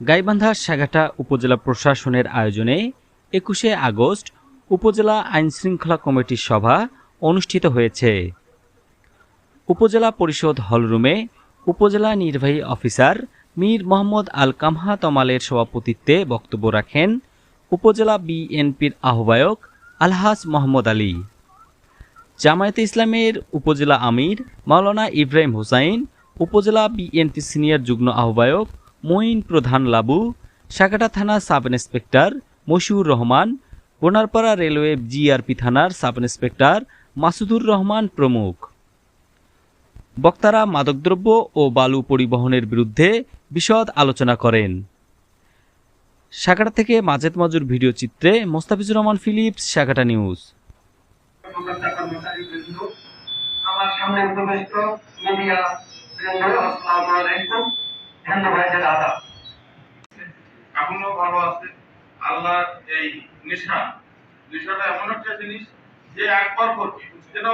গাইবান্ধা সাগাটা উপজেলা প্রশাসনের আয়োজনে একুশে আগস্ট উপজেলা আইনশৃঙ্খলা কমিটির সভা অনুষ্ঠিত হয়েছে। উপজেলা পরিষদ হলরুমে উপজেলা নির্বাহী অফিসার মীর মোহাম্মদ আল কামহা তমালের সভাপতিত্বে বক্তব্য রাখেন উপজেলা বিএনপির আহ্বায়ক আলহাজ মোহাম্মদ আলী। জামায়াতে ইসলামের উপজেলা আমির মাওলানা ইব্রাহিম হুসাইন উপজেলা বিএনপি সিনিয়র যুগ্ম আহ্বায়ক মঈন প্রধান লাবু, সাকাটা থানা sub inspector Moshiur Rahman, Bonarpara railway GRP থানার সাব ইন্সপেক্টর মাসুদুর রহমান প্রমুখ। বক্তারা মাদকদ্রব্য ও বালু পরিবহনের বিরুদ্ধে বিশদ আলোচনা করেন। সাকাটা থেকে মাজেদ মজুর ভিডিও চিত্রে Mostafizur Rahman Philips, Sakata news. আমার সামনে উপবিষ্ট মিডিয়া আসসালামু আলাইকুম হিন্দু ভাইদের আদাব এখনও ভালো আছে। আল্লাহ এই নিশা নিশাটা এমন একটা জিনিস যে একবার করবে, সেটা